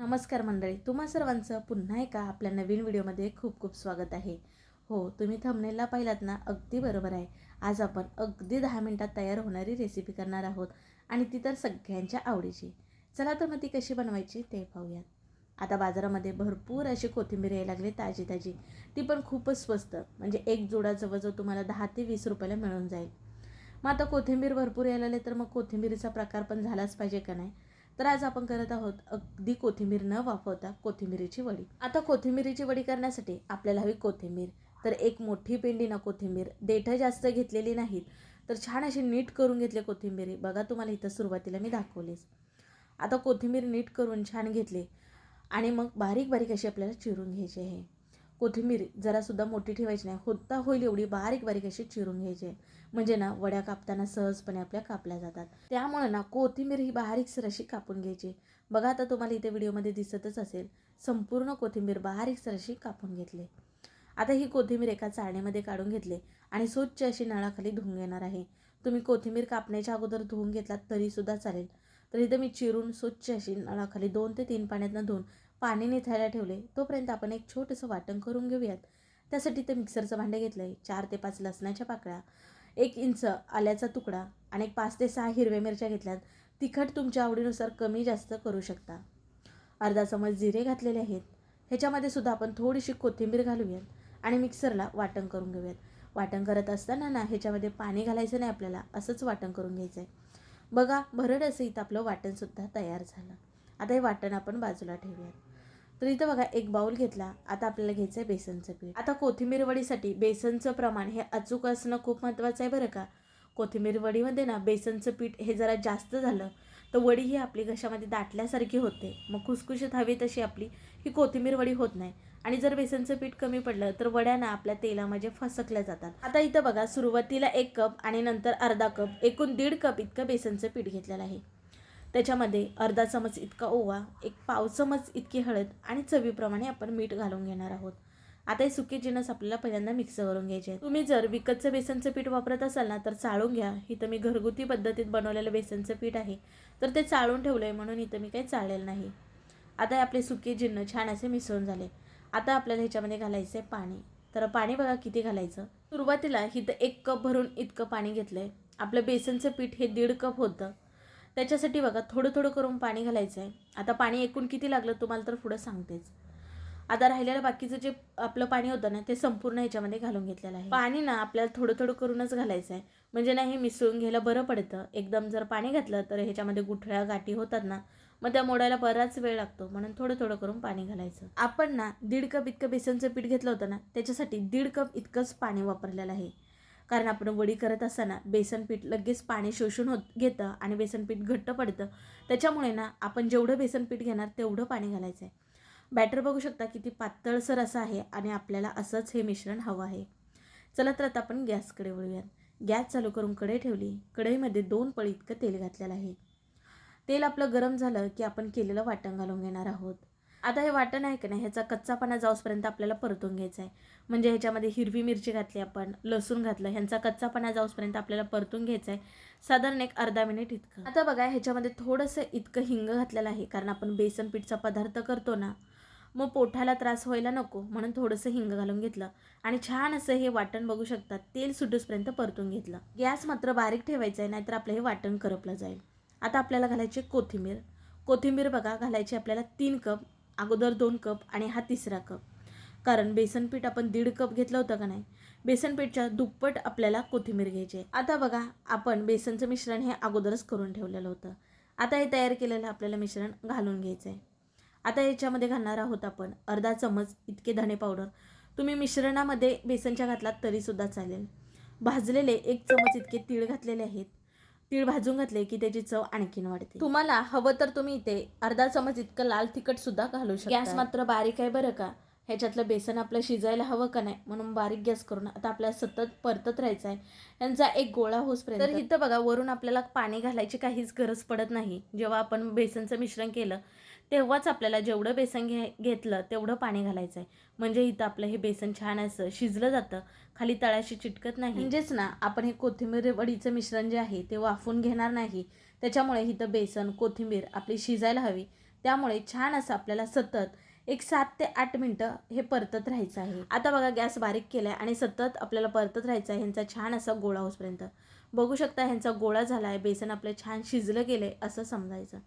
नमस्कार मंडळी तुम्हा सर्वांचं पुन्हा एका आपल्या नवीन व्हिडिओमध्ये खूप खूप स्वागत आहे. हो तुम्ही थंबनेलला पाहिलात ना अगदी बरोबर आहे. आज आपण अगदी दहा मिनटात तयार होणारी रेसिपी करणार आहोत आणि ती तर सगळ्यांच्या आवडीची. चला तर मग ती कशी बनवायची ते पाहूयात. आता बाजारामध्ये भरपूर अशी कोथिंबीर यायला लागली ताजी ताजी. ती पण खूपच स्वस्त म्हणजे एक जोडा जवळजवळ तुम्हाला दहा ते वीस रुपयाला मिळून जाईल. मग आता कोथिंबीर भरपूर यायला आले तर मग कोथिंबीरीचा प्रकार पण झालाच पाहिजे का नाही? तर आज आपण करत आहोत अगदी कोथिंबीर न वापरता कोथिंबीरीची वडी. आता कोथिंबीरीची वडी करण्यासाठी आपल्याला हवी कोथिंबीर. तर एक मोठी पेंडी ना कोथिंबीर. देठं जास्त घेतलेली नाहीत तर छान अशी नीट करून घेतले कोथिंबीरी. बघा तुम्हाला इथं सुरुवातीला मी दाखवलीच. आता कोथिंबीर नीट करून छान घेतले आणि मग बारीक बारीक अशी आपल्याला चिरून घ्यायची आहे. कोथिंबीर जरासुद्धा मोठी ठेवायची नाही. होता होईल एवढी बारीक बारीक अशी चिरून घ्यायची. म्हणजे ना वड्या कापताना सहजपणे आपल्या कापल्या जातात. त्यामुळे ना कोथिंबीर ही बारीकसर अशी कापून घ्यायची. बघा आता तुम्हाला इथे व्हिडिओमध्ये दिसतच असेल संपूर्ण कोथिंबीर बारीकसर अशी कापून घेतली. आता ही कोथिंबीर एका चाळणीमध्ये काढून घेतली आणि स्वच्छ अशी नळाखाली धुवून घेणार आहे. तुम्ही कोथिंबीर कापण्याच्या अगोदर धुवून घेतलात तरीसुद्धा चालेल. तर इथं मी चिरून स्वच्छ अशी नळाखाली दोन ते तीन पाण्यातनं धुवून पाणी निथायला ठेवले. तोपर्यंत आपण एक छोटंसं वाटण करून घेऊयात. त्यासाठी ते मिक्सरचं भांडे घेतलं आहे चार ते पाच लसणाच्या पाकळ्या एक इंच आल्याचा तुकडा आणि एक पाच ते सहा हिरव्या मिरच्या घेतल्यात. तिखट तुमच्या आवडीनुसार कमी जास्त करू शकता. अर्धा चमच जिरे घातलेले आहेत. ह्याच्यामध्ये सुद्धा आपण थोडीशी कोथिंबीर घालूयात आणि मिक्सरला वाटण करून घेऊयात. वाटण करत असताना ना ह्याच्यामध्ये पाणी घालायचं नाही आपल्याला असंच वाटण करून घ्यायचं आहे बघा भरड असं इथं आपलं वाटणसुद्धा तयार झालं. आता हे वाटण आपण बाजूला ठेवूयात. तर इथं बघा एक बाऊल घेतला. आता आपल्याला घ्यायचं आहे बेसनचं पीठ. आता कोथिंबीर वडीसाठी बेसनचं प्रमाण हे अचूक असणं खूप महत्त्वाचं आहे बरं का. कोथिंबीर वडीमध्ये ना बेसनचं पीठ हे जरा जास्त झालं तर वडी ही आपली घशामध्ये दाटल्यासारखी होते. मग खुसखुशीत हवी तशी आपली ही कोथिंबीर वडी होत नाही. आणि जर बेसनचं पीठ कमी पडलं तर वड्या ना आपल्या तेलामध्ये फसकल्या जातात. आता इथं बघा सुरुवातीला एक कप आणि नंतर अर्धा कप एकूण दीड कप इतकं बेसनचं पीठ घेतलेलं आहे. त्याच्यामध्ये अर्धा चमच इतका ओवा एक पाव चमच इतकी हळद आणि चवीप्रमाणे आपण मीठ घालून घेणार आहोत. आता हे सुके जिनस आपल्याला पहिल्यांदा मिक्स करून घ्यायचे तुम्ही जर विकतचं बेसनचं पीठ वापरत असाल ना तर चाळून घ्या. इथं मी घरगुती पद्धतीत बनवलेलं बेसनचं पीठ आहे. तर ते चाळून ठेवलं आहे म्हणून इथं मी काही चाळलेलं नाही. आता हे आपले सुके जिन्न छान असे मिसळून झाले. आता आपल्याला ह्याच्यामध्ये घालायचं आहे पाणी. तर पाणी बघा किती घालायचं. सुरुवातीला इथं एक कप भरून इतकं पाणी घेतलं आहे आपलं बेसनचं पीठ हे दीड कप होतं. त्याच्यासाठी बघा थोडं थोडं करून पाणी घालायचं आहे आता पाणी एकूण किती लागलं तुम्हाला तर पुढं सांगतेच. आता राहिलेलं बाकीचं जे आपलं पाणी होतं ना ते संपूर्ण ह्याच्यामध्ये घालून घेतलेलं आहे. पाणी ना आपल्याला थोडं थोडं करूनच घालायचं आहे म्हणजे ना हे मिसळून घ्यायला बरं पडतं. एकदम जर पाणी घातलं तर ह्याच्यामध्ये गुठळ्या गाठी होतात ना मग त्या मोडायला बराच वेळ लागतो. म्हणून थोडं थोडं करून पाणी घालायचं. आपण ना दीड कप इतकं बेसनचं पीठ घेतलं होतं ना त्याच्यासाठी दीड कप इतकंच पाणी वापरलेलं आहे. कारण आपण वडी करत असताना बेसन पीठ लगेच पाणी शोषून होत घेतं आणि बेसन पीठ घट्ट पडतं. त्याच्यामुळे ना आपण जेवढं बेसन पीठ घेणार तेवढं पाणी घालायचं आहे बॅटर बघू शकता किती पातळसर असं आहे आणि आपल्याला असंच हे मिश्रण हवं आहे. चला तर आता आपण गॅसकडे वळूयात. गॅस चालू करून कढई ठेवली. कढईमध्ये दोन पळी इतकं तेल घातलेलं आहे. तेल आपलं गरम झालं की आपण केलेलं वाटण घालून घेणार आहोत. आता हे वाटण आहे का नाही ह्याचा कच्चापणा जाऊसपर्यंत आपल्याला परतून घ्यायचा आहे. म्हणजे ह्याच्यामध्ये हिरवी मिरची घातली आपण लसूण घातलं ह्यांचा कच्चापणा जाऊसपर्यंत आपल्याला परतून घ्यायचा आहे. साधारण एक अर्धा मिनिट इतकं. आता बघा ह्याच्यामध्ये थोडंसं इतकं हिंग घातलेलं आहे कारण आपण बेसन पीठचा पदार्थ करतो ना मग पोठाला त्रास व्हायला नको म्हणून थोडंसं हिंग घालून घेतलं. आणि छान असं हे वाटण बघू शकतात तेल सुटूसपर्यंत परतून घेतलं. गॅस मात्र बारीक ठेवायचं आहे नाहीतर आपलं हे वाटण करपलं जाईल. आता आपल्याला घालायची कोथिंबीर. कोथिंबीर बघा घालायची आपल्याला तीन कप अगोदर दोन कप आणि हा तिसरा कप. कारण बेसन पीठ आपण दीड कप घेतलं होतं का नाही? बेसन पीठच्या दुप्पट आपल्याला कोथिंबीर घ्यायची आहे. आता बघा आपण बेसनचं मिश्रण हे अगोदरच करून ठेवलेलं होतं. आता हे तयार केलेलं आपल्याला मिश्रण घालून घ्यायचं आहे. आता याच्यामध्ये घालणार आहोत आपण अर्धा चमच इतके धणे पावडर. तुम्ही मिश्रणामध्ये बेसनच्या घातलात तरीसुद्धा चालेल. भाजलेले एक चमच इतके तीळ घातलेले आहेत. तीळ भाजून घातले की त्याची चव आणखीन वाढते. तुम्हाला हवं तर तुम्ही इथे अर्धा चमच इतकं लाल तिखट सुद्धा घालू शकता. गॅस मात्र बारीक आहे बरं का? ह्याच्यातलं बेसन आपलं शिजायला हवं का नाही? म्हणून बारीक गॅस करून आता आपल्याला सतत परतत राहायचं आहे यांचा एक गोळा होसपर्यंत. तर इथं बघा वरून आपल्याला पाणी घालायची काहीच गरज पडत नाही. जेव्हा आपण बेसनचं मिश्रण केलं तेव्हाच आपल्याला जेवढं बेसन घे घेतलं तेवढं पाणी घालायचं आहे म्हणजे इथं आपलं हे बेसन छान असं शिजलं जातं. खाली तळाशी चिटकत नाही. म्हणजेच ना आपण हे कोथिंबीर वडीचं मिश्रण जे आहे ते वाफून घेणार नाही. त्याच्यामुळे इथं बेसन कोथिंबीर आपली शिजायला हवी. त्यामुळे छान असं आपल्याला सतत एक सात ते आठ मिनटं हे परतत राहायचं आहे. आता बघा गॅस बारीक केला आहे आणि सतत आपल्याला परतत राहायचं आहे. ह्यांचा छान असा गोळा होसपर्यंत बघू शकता ह्यांचा गोळा झाला आहे बेसन आपलं छान शिजलं गेलं आहे असं समजायचं.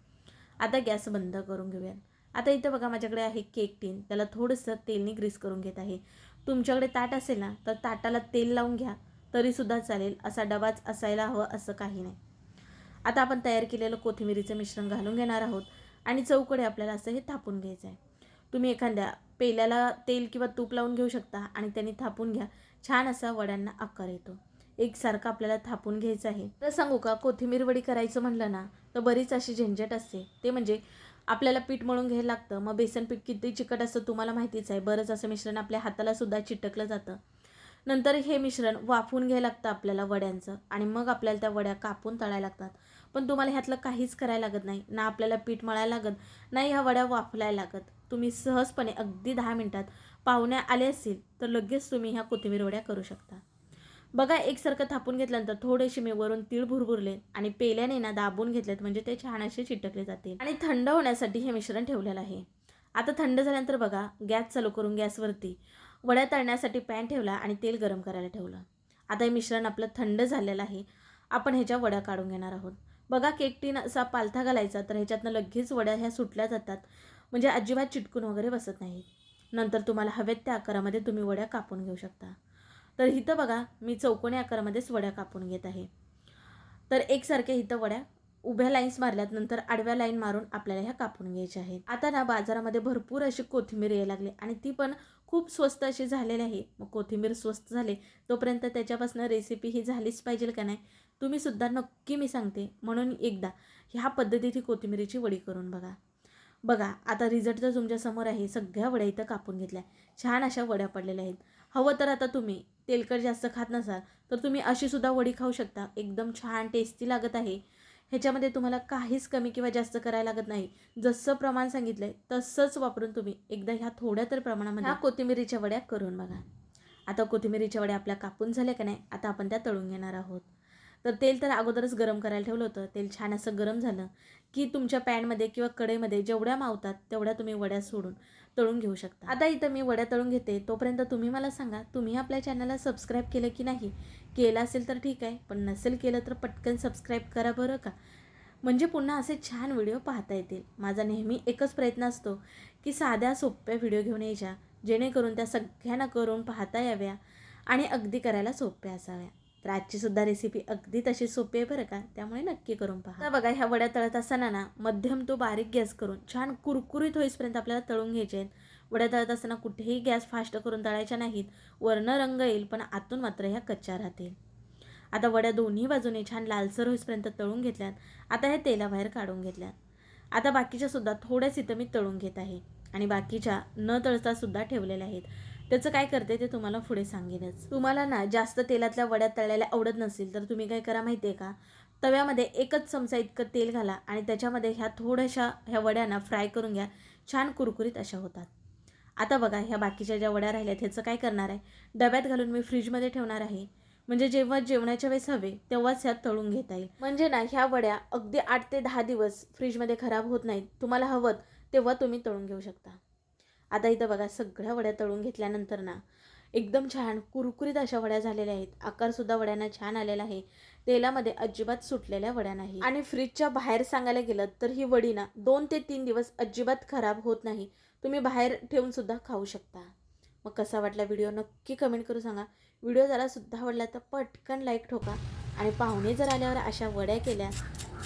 आता गॅस बंद करून घेऊया आता इथं बघा माझ्याकडे आहे केक टीन. त्याला थोडंसं तेलने ग्रीस करून घेत आहे. तुमच्याकडे ताट असेल ना तर ताटाला तेल लावून घ्या. तरीसुद्धा चालेल. असा डबाच असायला हवा असं काही नाही. आता आपण तयार केलेलं कोथिंबिरीचं मिश्रण घालून घेणार आहोत आणि चौकडे आपल्याला असं हे थापून घ्यायचं आहे. तुम्ही एखाद्या पेल्याला तेल किंवा तूप लावून घेऊ शकता आणि त्यांनी थापून घ्या. छान असा वड्यांना आकार येतो. एकसारखं आपल्याला थापून घ्यायचं आहे. तर सांगू का कोथिंबीर वडी करायचं म्हणलं ना तर बरीच अशी झंझट असते. ते म्हणजे आपल्याला पीठ मळून घ्यायला लागतं. मग बेसन पीठ किती चिकट असतं तुम्हाला माहितीच आहे. बरंच असं मिश्रण आपल्या हातालासुद्धा चिटकलं जातं. नंतर हे मिश्रण वाफून घ्यायला लागतं आपल्याला वड्यांचं आणि मग आपल्याला त्या वड्या कापून तळायला लागतात. पण तुम्हाला ह्यातलं काहीच करायला लागत नाही. ना आपल्याला पीठ मळायला लागत नाही ह्या वड्या वाफलायला लागत. तुम्ही सहजपणे अगदी दहा मिनटात पाहुण्या आले असतील तर लगेच तुम्ही ह्या कोथिंबीर वड्या करू शकता. बघा एकसारखं थापून घेतल्यानंतर थोडेसे मी वरून तीळ भुरभुरले आणि पेल्याने ना दाबून घेतलेत म्हणजे ते छान असे चिटकले जातील आणि थंड होण्यासाठी हे मिश्रण ठेवलेलं आहे. आता थंड झाल्यानंतर बघा गॅस चालू करून गॅसवरती वड्या तळण्यासाठी पॅन ठेवला आणि तेल गरम करायला ठेवलं. आता हे मिश्रण आपलं थंड झालेलं आहे. आपण ह्याच्या वड्या काढून घेणार आहोत. बघा केक टीन असा पालथा घालायचा तर ह्याच्यातनं लगेच वड्या ह्या सुटल्या जातात. म्हणजे अजिबात चिटकून वगैरे बसत नाहीत नंतर तुम्हाला हवेत त्या आकारामध्ये तुम्ही वड्या कापून घेऊ शकता. तर इथं बघा मी चौकोनी आकारामध्येच वड्या कापून घेत आहे. तर एकसारख्या इथं वड्या उभ्या लाईन्स मारल्यात नंतर आडव्या लाईन मारून आपल्याला ह्या कापून घ्यायच्या आहेत. आता ना बाजारामध्ये भरपूर अशी कोथिंबीर यायला लागली आणि ती पण खूप स्वस्त अशी झालेली आहे. मग कोथिंबीर स्वस्त झाले तोपर्यंत त्याच्यापासून रेसिपी ही झालीच पाहिजे का नाही तुम्ही सुद्धा नक्की मी सांगते. म्हणून एकदा ह्या पद्धतीची कोथिंबीरीची वडी करून बघा. बघा आता रिझल्ट तर तुमच्यासमोर आहे. सगळ्या वड्या इथं कापून घेतल्या. छान अशा वड्या पडलेल्या आहेत. हवं तर आता तुम्ही तेलकट जास्त खात नसाल तर तुम्ही अशी सुद्धा वडी खाऊ शकता. एकदम छान टेस्टी लागत आहे. ह्याच्यामध्ये तुम्हाला काहीच कमी किंवा जास्त करायला लागत नाही. जसं प्रमाण सांगितलं आहे तसंच वापरून तुम्ही एकदा ह्या थोड्या तर प्रमाणामध्ये ह्या कोथिंबिरीच्या वड्या करून बघा. आता कोथिंबिरीच्या वड्या आपल्या कापून झाल्या का नाही आता आपण त्या तळून घेणार आहोत. तर तेल तर अगोदरच गरम करायला ठेवलं होतं. तेल छान असं गरम झालं की तुमच्या पॅनमध्ये किंवा कढईमध्ये जेवढ्या मावतात तेवढ्या तुम्ही वड्या सोडून तळून घेऊ शकता. आता इथं मी वड्या तळून घेते. तोपर्यंत तुम्ही मला सांगा तुम्ही आपल्या चॅनलला सबस्क्राईब केलं की नाही? केलं असेल तर ठीक आहे पण नसेल केलं तर पटकन सबस्क्राईब करा बरं का? म्हणजे पुन्हा असे छान व्हिडिओ पाहता येतील. माझा नेहमी एकच प्रयत्न असतो की साध्या सोप्या व्हिडिओ घेऊन यायच्या जेणेकरून त्या सगळ्यांना करून पाहता याव्या आणि अगदी करायला सोप्या असाव्या. तर आजची सुद्धा रेसिपी अगदी तशी सोपी आहे बरं का? त्यामुळे नक्की करून पहा. बघा ह्या वड्या तळत असताना ना मध्यम तो बारीक गॅस करून छान कुरकुरीत होईपर्यंत आपल्याला तळून घ्यायचे आहेत. वड्या तळत असताना कुठेही गॅस फास्ट करून तळायच्या नाहीत. वर्ण रंग येईल पण आतून मात्र ह्या कच्च्या राहतील. आता वड्या दोन्ही बाजूने छान लालसर होईपर्यंत तळून घेतल्यात. आता हे तेलाबाहेर काढून घेतल्यात. आता बाकीच्या सुद्धा थोड्याच इथं मी तळून घेत आहे. आणि बाकीच्या न तळता सुद्धा ठेवलेल्या आहेत. त्याचं काय करते ते तुम्हाला पुढे सांगेनच. तुम्हाला ना जास्त तेलातल्या वड्या तळायला आवडत नसेल तर तुम्ही काय करा माहिती आहे का? तव्यामध्ये एकच चमचा इतकं तेल घाला आणि त्याच्यामध्ये ह्या थोड्याशा ह्या वड्यांना फ्राय करून घ्या. छान कुरकुरीत अशा होतात. आता बघा ह्या बाकीच्या ज्या वड्या राहिल्यात ह्याचं काय करणार आहे? डब्यात घालून मी फ्रीजमध्ये ठेवणार आहे. म्हणजे जेव्हा जेवणाच्या वेळेस हवे तेव्हाच ह्यात तळून घेता येईल. म्हणजे ना ह्या वड्या अगदी आठ ते दहा दिवस फ्रीजमध्ये खराब होत नाहीत. तुम्हाला हवं तेव्हा तुम्ही तळून घेऊ शकता. आता इथं बघा सगळ्या वड्या तळून घेतल्यानंतर ना एकदम छान कुरकुरीत अशा वड्या झालेल्या आहेत. आकारसुद्धा वड्यांना छान आलेला आहे. तेलामध्ये अजिबात सुटलेल्या वड्या नाही आणि फ्रीजच्या बाहेर सांगायला गेलं तर ही वडी ना दोन ते तीन दिवस अजिबात खराब होत नाही. तुम्ही बाहेर ठेवून सुद्धा खाऊ शकता. मग कसा वाटला व्हिडिओ नक्की कमेंट करू सांगा. व्हिडिओ जरा सुद्धा आवडला तर पटकन लाईक ठोका. आणि पाहुणे जर आल्यावर अशा वड्या केल्या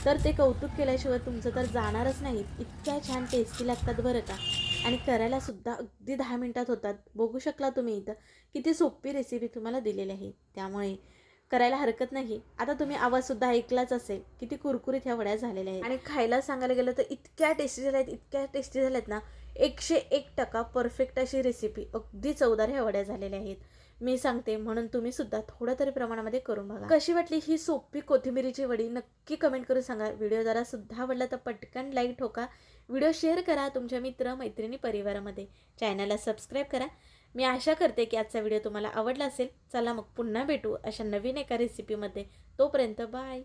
तर ते कौतुक केल्याशिवाय तुमचं तर जाणारच नाहीत इतक्या छान टेस्टी लागतात बरं का? आणि करायला सुद्धा अगदी दहा मिनटात होतात. बघू शकला तुम्ही इथं किती सोपी रेसिपी तुम्हाला दिलेली आहे. त्यामुळे करायला हरकत नाही. आता तुम्ही आवाजसुद्धा ऐकलाच असेल. किती कुरकुरीत ह्या वड्या झालेल्या आहेत. आणि खायला सांगायला गेलं तर इतक्या टेस्टी झाल्या आहेत इतक्या टेस्टी झाल्या आहेत ना एकशे एक टक्का परफेक्ट अशी रेसिपी अगदी चवदार ह्या वड्या झालेल्या आहेत. मी सांगते म्हणून तुम्ही सुद्धा थोड्या तरी प्रमाणामध्ये करून बघा. कशी वाटली ही सोपी कोथिंबिरीची वडी? नक्की कमेंट करून सांगा. व्हिडिओ जरा सुद्धा आवडला तर पटकन लाईक ठोका. व्हिडिओ शेअर करा तुमच्या मित्र मैत्रिणी परिवारामध्ये. चॅनलला सबस्क्राईब करा. मी आशा करते की आजचा व्हिडिओ तुम्हाला आवडला असेल. चला मग पुन्हा भेटू अशा नवीन एका रेसिपीमध्ये तोपर्यंत बाय